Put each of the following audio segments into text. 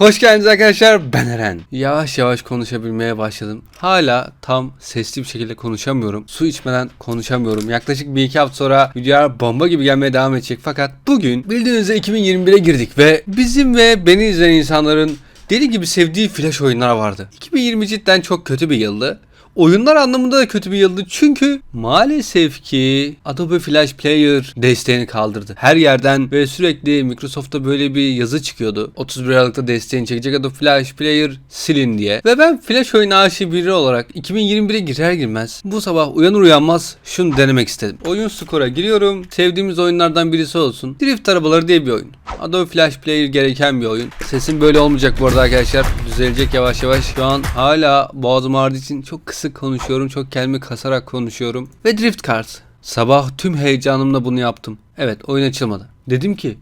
Hoş geldiniz arkadaşlar ben Eren. Yavaş yavaş konuşabilmeye başladım. Hala tam sesli bir şekilde konuşamıyorum. Su içmeden konuşamıyorum. Yaklaşık bir iki hafta sonra videolar bomba gibi gelmeye devam edecek. Fakat bugün bildiğiniz üzere 2021'e girdik ve bizim ve beni izleyen insanların deli gibi sevdiği flash oyunlar vardı. 2020 cidden çok kötü bir yıldı. Oyunlar anlamında da kötü bir yıldı çünkü maalesef ki Adobe Flash Player desteğini kaldırdı. Her yerden ve sürekli Microsoft'ta böyle bir yazı çıkıyordu. 31 Aralık'ta desteğini çekecek Adobe Flash Player silin diye. Ve ben Flash oyun aşığı biri olarak 2021'e girer girmez bu sabah uyanır uyanmaz şunu denemek istedim. Oyun skora giriyorum. Sevdiğimiz oyunlardan birisi olsun. Drift arabaları diye bir oyun. Adobe Flash Player gereken bir oyun. Sesim böyle olmayacak bu arada arkadaşlar. Düzelecek yavaş yavaş. Şu an hala boğazım ağrıdığı için çok kısık konuşuyorum. Çok kelime kasarak konuşuyorum. Ve Drift Cars. Sabah tüm heyecanımla bunu yaptım. Evet oyun açılmadı. Dedim ki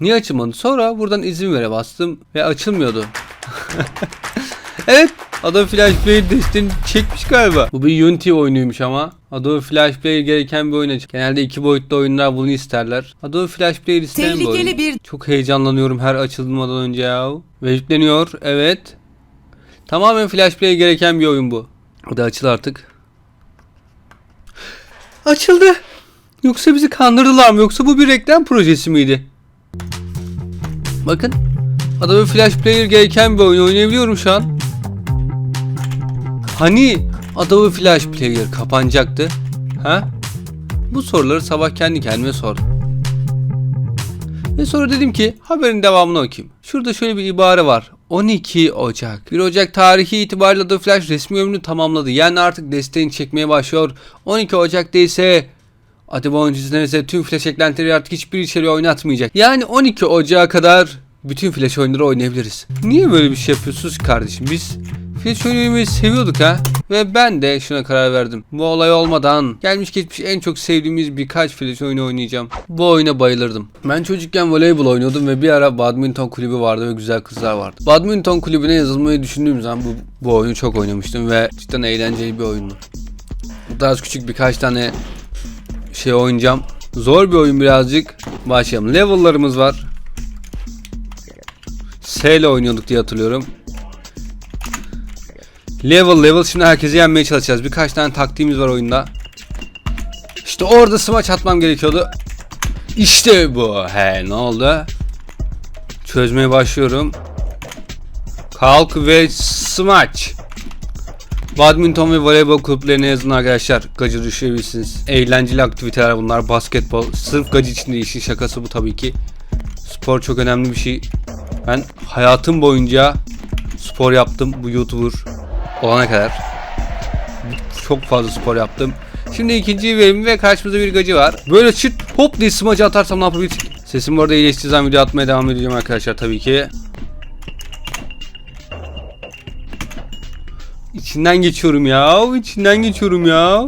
niye açılmadı? Sonra buradan izin vere bastım ve açılmıyordu. evet Adobe Flash Player desteğini çekmiş galiba. Bu bir Unity oyunuymuş ama. Adobe Flash Player gereken bir oyun. Genelde iki boyutlu oyunlar bunu isterler. Adobe Flash Player isteyen bir oyun. Tehlikeli bir Çok heyecanlanıyorum her açılmadan önce ya. Ve yükleniyor. Evet. Tamamen Flash Player gereken bir oyun bu. Hadi açıl artık. Açıldı. Yoksa bizi kandırdılar mı? Yoksa bu bir reklam projesi miydi? Bakın. Adobe Flash Player gereken bir oyun oynayabiliyorum şu an. Hani Adobe Flash Player kapanacaktı? Ha? Bu soruları sabah kendi kendime sordum. Ve sonra dedim ki haberin devamını okuyayım. Şurada şöyle bir ibare var. 12 Ocak. 1 Ocak tarihi itibariyle Adobe Flash resmi ömrünü tamamladı. Yani artık desteğini çekmeye başlıyor. 12 Ocak'ta ise Adobe oyuncusundan tüm Flash eklentileri artık hiçbir içeriği oynatmayacak. Yani 12 Ocak'a kadar bütün Flash oyunları oynayabiliriz. Niye böyle bir şey yapıyorsunuz kardeşim? Biz Flash oynamayı seviyorduk ha. Ve ben de şuna karar verdim. Bu olay olmadan gelmiş geçmiş en çok sevdiğimiz birkaç Flash oyunu oynayacağım. Bu oyuna bayılırdım. Ben çocukken voleybol oynuyordum ve bir ara badminton kulübü vardı ve güzel kızlar vardı. Badminton kulübüne yazılmayı düşündüğüm zaman bu, bu oyunu çok oynamıştım ve cidden eğlenceli bir oyundu. Bu tarz küçük birkaç tane şey oynayacağım. Zor bir oyun birazcık. Başlayalım. Level'larımız var. S ile oynuyorduk diye hatırlıyorum. Level level şimdi herkesi yenmeye çalışacağız. Birkaç tane taktiğimiz var oyunda. İşte orada smaç atmam gerekiyordu. İşte bu. He ne oldu? Çözmeye başlıyorum. Kalk ve smaç. Badminton ve voleybol kulüplerine yazın arkadaşlar. Gacı düşürebilirsiniz. Eğlenceli aktiviteler bunlar. Basketbol. Sırf gacı için değil. işin şakası bu tabii ki. Spor çok önemli bir şey. Ben hayatım boyunca spor yaptım. Bu YouTuber olana kadar. Çok fazla spor yaptım. Şimdi ikinci bölüm ve karşımızda bir gacı var. Böyle çıt hop diye smacı atarsam ne yapabiliriz? Sesim bu arada iyileştiği zaman video atmaya devam edeceğim arkadaşlar tabii ki. İçinden geçiyorum ya. içinden geçiyorum ya.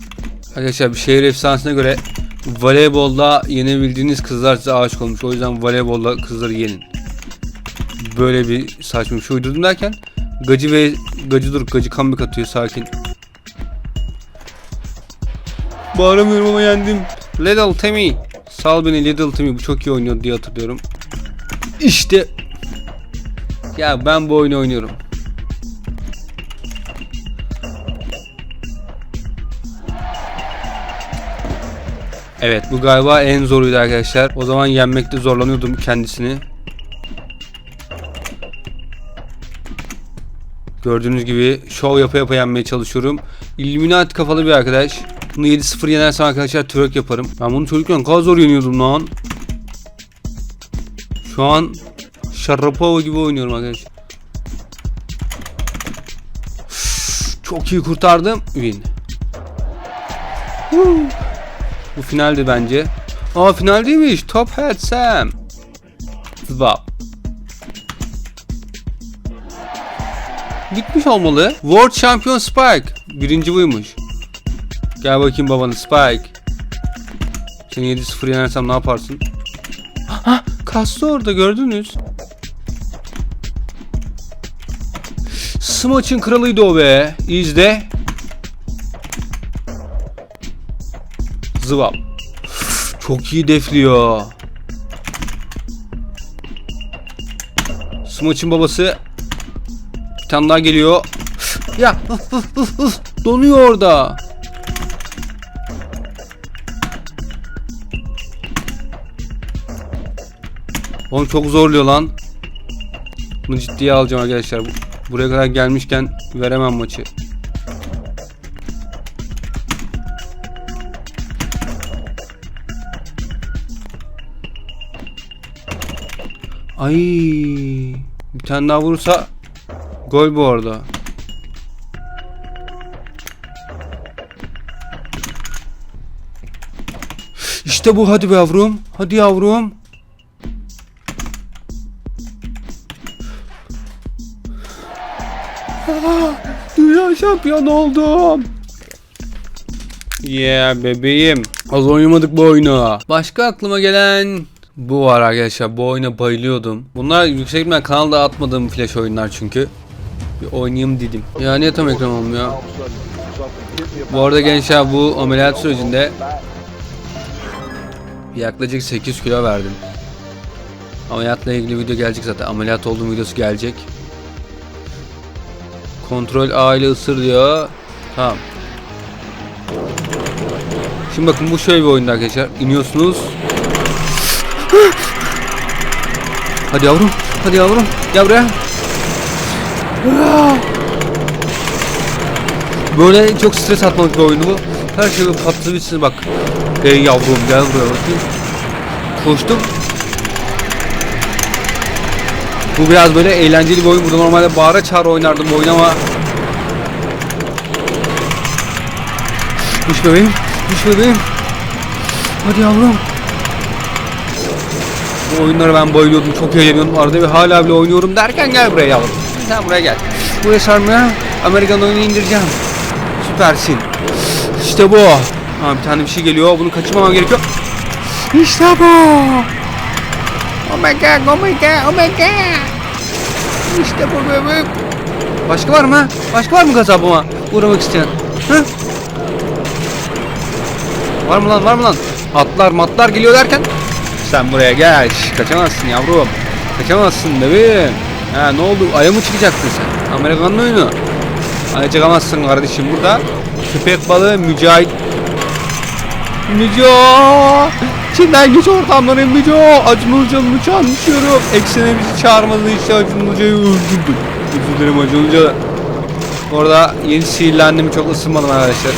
Arkadaşlar bir şehir efsanesine göre voleybolda yenebildiğiniz kızlar size aşık olmuş. O yüzden voleybolda kızları yenin. Böyle bir saçma bir şey uydurdum derken Gacı ve Gacı dur Gacı comeback atıyor sakin. Bağıramıyorum ama yendim. Little Timmy. Sal beni Little Timmy bu çok iyi oynuyor diye hatırlıyorum. İşte. Ya ben bu oyunu oynuyorum. Evet bu galiba en zoruydu arkadaşlar. O zaman yenmekte zorlanıyordum kendisini. Gördüğünüz gibi şov yapa yapa yenmeye çalışıyorum. Illuminati kafalı bir arkadaş. Bunu 7-0 yenersem arkadaşlar twerk yaparım. Ben bunu çocukken kadar zor yeniyordum lan. Şu an Sharapova gibi oynuyorum arkadaşlar. Çok iyi kurtardım. Win. Bu finaldi bence. Aa final değilmiş. Top Hat Sam. Zwap. Gitmiş olmalı. World Champion Spike. Birinci buymuş. Gel bakayım babanı Spike. Seni 7-0 yenersem ne yaparsın? Ha, kastı orada gördünüz. Smaç'ın kralıydı o be. İzle. Zıvap. Çok iyi defliyor. Smoç'un babası. Bir tane daha geliyor. Ya ıf, ıf, ıf, ıf. donuyor orada. Oğlum çok zorluyor lan. Bunu ciddiye alacağım arkadaşlar. Bu- Buraya kadar gelmişken veremem maçı. Ay, bir tane daha vurursa gol bu arada. İşte bu hadi yavrum. Hadi yavrum. Dünya şampiyonu oldum. Yeah bebeğim. Az oynamadık bu oyunu. Başka aklıma gelen bu var arkadaşlar. Bu oyuna bayılıyordum. Bunlar yüksek ihtimal kanalda atmadığım flash oyunlar çünkü. Bir oynayayım dedim. Ya niye tam ekran olmuyor? Bu arada gençler bu ameliyat sürecinde yaklaşık 8 kilo verdim. Ameliyatla ilgili video gelecek zaten. Ameliyat olduğum videosu gelecek. Kontrol A ile ısır diyor. Tamam. Şimdi bakın bu şöyle bir oyunda arkadaşlar. İniyorsunuz. Hadi yavrum. Hadi yavrum. Gel buraya. Böyle çok stres atmalık bir oyunu bu. Her şey patladı bitsin bak. Hey yavrum gel buraya bakayım. Koştum. Bu biraz böyle eğlenceli bir oyun. Burada normalde bağıra çağıra oynardım bu oyunu ama Düş bebeğim. Düş bebeğim. Hadi yavrum. Bu oyunlara ben bayılıyordum. Çok eğleniyordum. Arada bir hala bile oynuyorum derken gel buraya yavrum. Sen buraya gel. Buraya sarmaya Amerikan oyunu indireceğim. Süpersin. İşte bu. Ha, bir tane bir şey geliyor. Bunu kaçırmamam gerekiyor. İşte bu. Oh my god, oh my god, oh my god. İşte bu bebeğim. Başka var mı? Başka var mı kasabıma uğramak isteyen? Hı? Var mı lan var mı lan? Atlar matlar geliyor derken sen buraya gel. Kaçamazsın yavrum. Kaçamazsın bebeğim. Ha ne oldu? Aya mı çıkacaktın sen? Amerikan oyunu. Aya çıkamazsın kardeşim burada. Köpek balığı mücahit. Müco. Çin'den geç ortamları Müco. Acun Ilıcalı'nı çağırmışıyorum. Eksene bizi çağırmadı işte Acun Ilıca'yı öldürdü. Özür dilerim. Orada yeni sihirlendim çok ısınmadım arkadaşlar.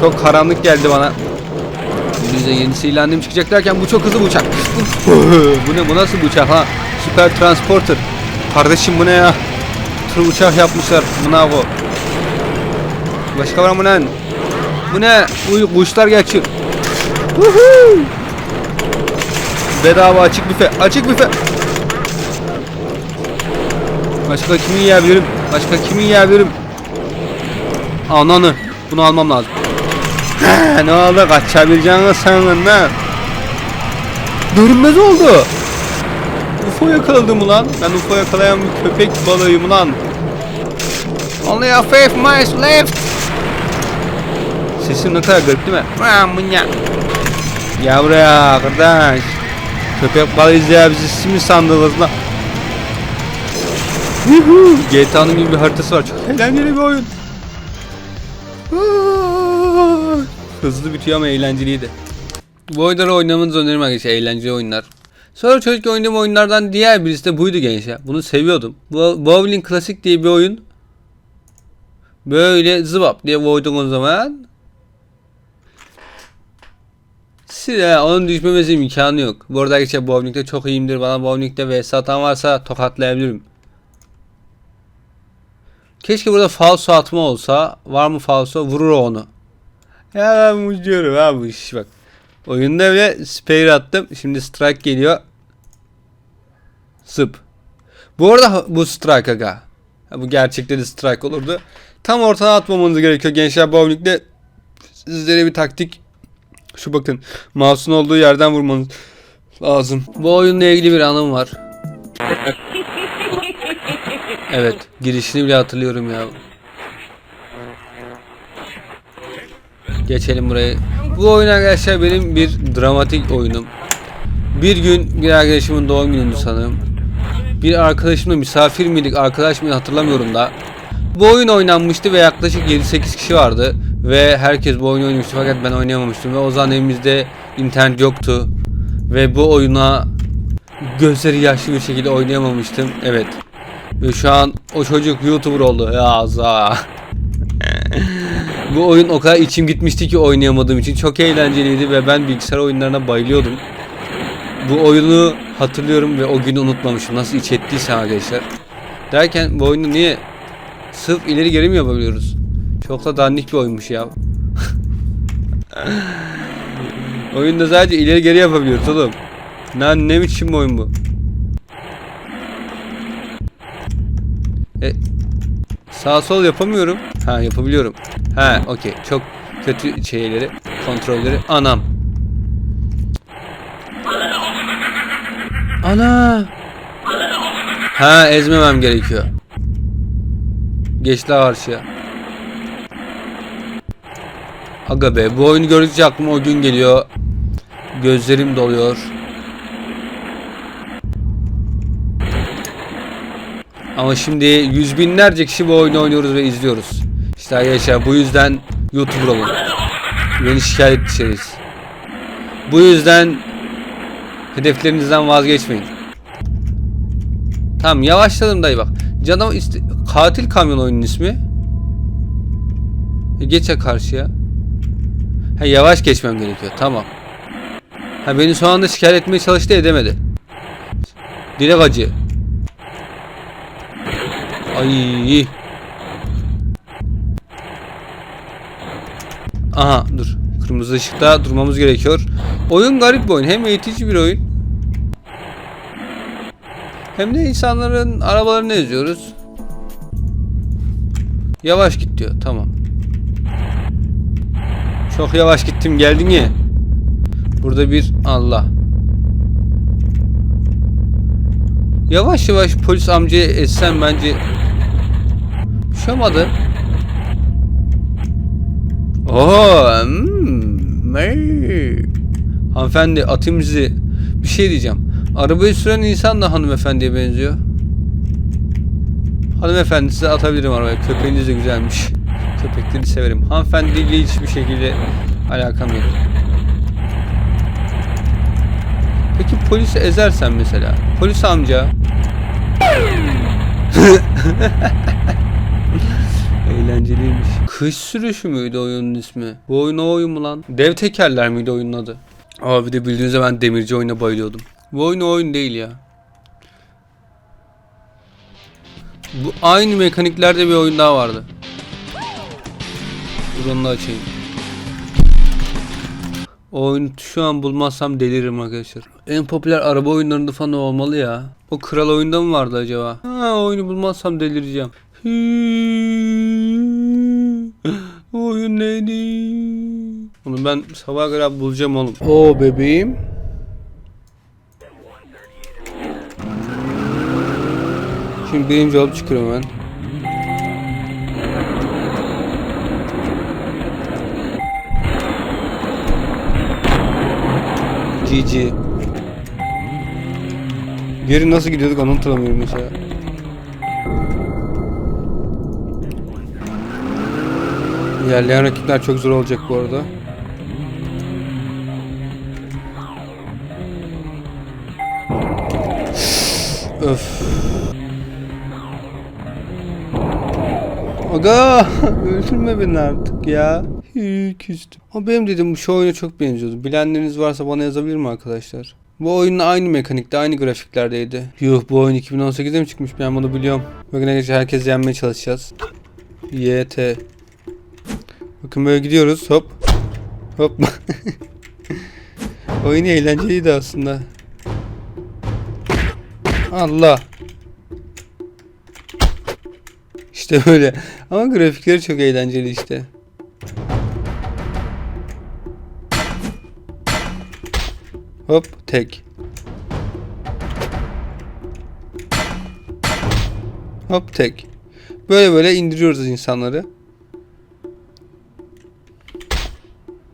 Çok karanlık geldi bana. Bize yeni sihirlendim çıkacak derken bu çok hızlı bir uçak. bu ne bu nasıl bir uçak ha? Süper transporter. Kardeşim bu ne ya? Tır uçak yapmışlar. Bu? Başka var mı lan? Bu ne? Uy kuşlar geçiyor. Woohoo! Bedava açık büfe. Açık büfe. Başka kimi yiyebilirim? Başka kimi yiyebilirim? Ananı. Bunu almam lazım. Ne oldu? Kaçabileceğini sandın lan. Görünmez oldu. UFO yakaladım ulan. Ben UFO yakalayan bir köpek balığıyım ulan. Only a five miles left. Sesim ne kadar garip değil mi? Ya buraya kardeş. Köpek balığı izleyen bizi siz mi sandınız lan? GTA'nın gibi bir haritası var. Çok eğlenceli bir oyun. Hızlı bitiyor ama eğlenceliydi. Bu oyunları oynamanızı öneririm arkadaşlar. Eğlenceli oyunlar. Sonra çocukken oynadığım oyunlardan diğer birisi de buydu gençler. Bunu seviyordum. Bo- Bowling Classic diye bir oyun. Böyle zıbap diye o zaman. Size onun düşmemesi imkanı yok. Bu arada arkadaşlar bowling'de çok iyiyimdir. Bana bowling'de vs atan varsa tokatlayabilirim. Keşke burada falso atma olsa. Var mı falso? Vurur onu. Ya ben bu iş bak. Oyunda bile spare attım. Şimdi strike geliyor. Sıp. Bu arada bu strike aga. Bu gerçekte de strike olurdu. Tam ortadan atmamanız gerekiyor gençler bowling'de. Sizlere bir taktik. Şu bakın. Mouse'un olduğu yerden vurmanız lazım. Bu oyunla ilgili bir anım var. Evet. Girişini bile hatırlıyorum ya. Geçelim burayı. Bu oyun arkadaşlar benim bir dramatik oyunum. Bir gün bir arkadaşımın doğum günüydü sanırım. Bir arkadaşımla misafir miydik arkadaş mıydı hatırlamıyorum da. Bu oyun oynanmıştı ve yaklaşık 7-8 kişi vardı. Ve herkes bu oyunu oynamıştı fakat ben oynayamamıştım. Ve o zaman evimizde internet yoktu. Ve bu oyuna gözleri yaşlı bir şekilde oynayamamıştım. Evet. Ve şu an o çocuk YouTuber oldu. Ya za. bu oyun o kadar içim gitmişti ki oynayamadığım için. Çok eğlenceliydi ve ben bilgisayar oyunlarına bayılıyordum. Bu oyunu hatırlıyorum ve o günü unutmamışım. Nasıl iç ettiyse arkadaşlar. Derken bu oyunu niye sırf ileri geri mi yapabiliyoruz? Çok da dandik bir oyunmuş ya. Oyunda sadece ileri geri yapabiliyoruz oğlum. Ne, ne biçim oyun bu? E, sağ sol yapamıyorum. Ha yapabiliyorum. Ha okey. Çok kötü şeyleri, kontrolleri. Anam. Ana. Ha ezmemem gerekiyor. Geçti karşıya. Aga be bu oyunu gördükçe aklıma o gün geliyor. Gözlerim doluyor. Ama şimdi yüz binlerce kişi bu oyunu oynuyoruz ve izliyoruz. İşte arkadaşlar bu yüzden YouTuber olun. Beni şikayet edeceğiz. Bu yüzden hedeflerinizden vazgeçmeyin. Tamam yavaşladım dayı bak. Canavar iste- katil kamyon oyunun ismi. E, geç ya karşıya. Ha yavaş geçmem gerekiyor. Tamam. Ha beni son anda şikayet etmeye çalıştı edemedi. Dilek acı. Ay. Aha dur. Kırmızı ışıkta durmamız gerekiyor. Oyun garip bir oyun. Hem eğitici bir oyun. Hem de insanların arabalarını eziyoruz. Yavaş git diyor. Tamam. Çok yavaş gittim geldin ya. Burada bir Allah. Yavaş yavaş polis amcayı etsem bence bir şey olmadı. Hmm. Hanımefendi atayım sizi. Bir şey diyeceğim. Arabayı süren insan da hanımefendiye benziyor. Hanımefendi size atabilirim arabaya. Köpeğiniz de güzelmiş. Köpekleri severim. Hanımefendiyle hiçbir şekilde alakam yok. Peki polisi ezersen mesela. Polis amca. Eğlenceliymiş. Kış sürüşü müydü oyunun ismi? Bu oyun o oyun mu lan? Dev tekerler miydi oyunun adı? Aa bir de bildiğinizde ben demirci oyuna bayılıyordum. Bu oyun oyun değil ya. Bu aynı mekaniklerde bir oyun daha vardı. Dur onu da açayım. O oyunu şu an bulmazsam deliririm arkadaşlar. En popüler araba oyunlarında falan olmalı ya. O kral oyunda mı vardı acaba? Ha oyunu bulmazsam delireceğim. Oyun neydi? Onu ben sabah kadar bulacağım oğlum. O bebeğim. Şimdi birinci olup çıkıyorum ben. GG. Geri nasıl gidiyorduk onu hatırlamıyorum mesela. İlerleyen rakipler çok zor olacak bu arada. Öf. Aga öldürme beni artık ya. Hii, Küstüm. Ama benim dedim şu oyuna çok benziyordu. Bilenleriniz varsa bana yazabilir mi arkadaşlar? Bu oyunun aynı mekanikte, aynı grafiklerdeydi. Yuh bu oyun 2018'de mi çıkmış ben bunu biliyorum. Bakın arkadaşlar herkes yenmeye çalışacağız. YT. Bakın böyle gidiyoruz hop. Hop. oyun eğlenceliydi aslında. Allah. İşte böyle. Ama grafikleri çok eğlenceli işte. Hop tek. Hop tek. Böyle böyle indiriyoruz insanları.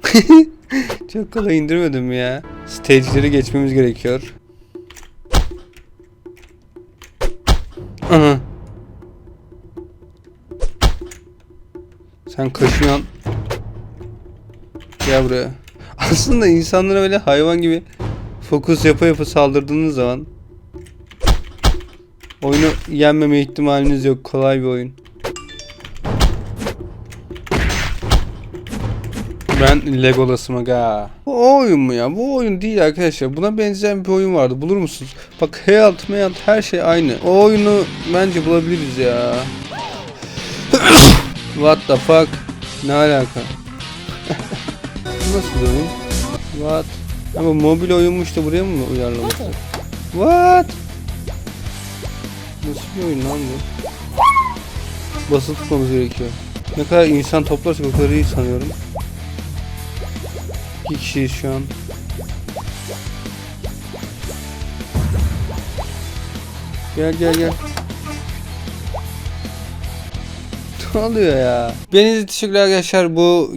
çok kolay indirmedim ya. Stage'leri geçmemiz gerekiyor. Aha. Sen kaşınıyorsun. Gel buraya. Aslında insanlara böyle hayvan gibi fokus yapa yapa saldırdığınız zaman oyunu yenmeme ihtimaliniz yok. Kolay bir oyun. Ben Legolas'ım aga. Bu oyun mu ya? Bu oyun değil arkadaşlar. Buna benzeyen bir oyun vardı. Bulur musunuz? Bak Health, Health her şey aynı. O oyunu bence bulabiliriz ya. What the fuck? Ne alaka? Nasıl bir oyun? What? Ama mobil oyunmuş da buraya mı uyarlamışlar? What? Nasıl bir oyun lan bu? Basılı tutmamız gerekiyor. Ne kadar insan toplarsak o kadar iyi sanıyorum. İki kişiyiz şu an. Gel gel gel. Ne oluyor ya? Benize teşekkürler arkadaşlar. Bu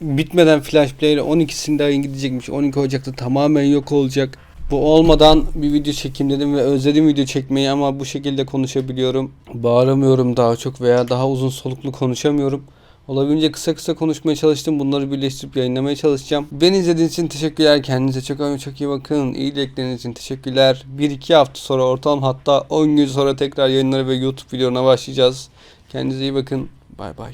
bitmeden Flash Player 12'sinde ayın gidecekmiş. 12 Ocak'ta tamamen yok olacak. Bu olmadan bir video çekeyim dedim ve özledim video çekmeyi ama bu şekilde konuşabiliyorum. Bağıramıyorum daha çok veya daha uzun soluklu konuşamıyorum. Olabildiğince kısa kısa konuşmaya çalıştım. Bunları birleştirip yayınlamaya çalışacağım. Beni izlediğiniz için teşekkürler. Kendinize çok ama çok iyi bakın. İyi dilekleriniz için teşekkürler. 1-2 hafta sonra ortalama hatta 10 gün sonra tekrar yayınlara ve YouTube videolarına başlayacağız. Kendinize iyi bakın. Bye bye.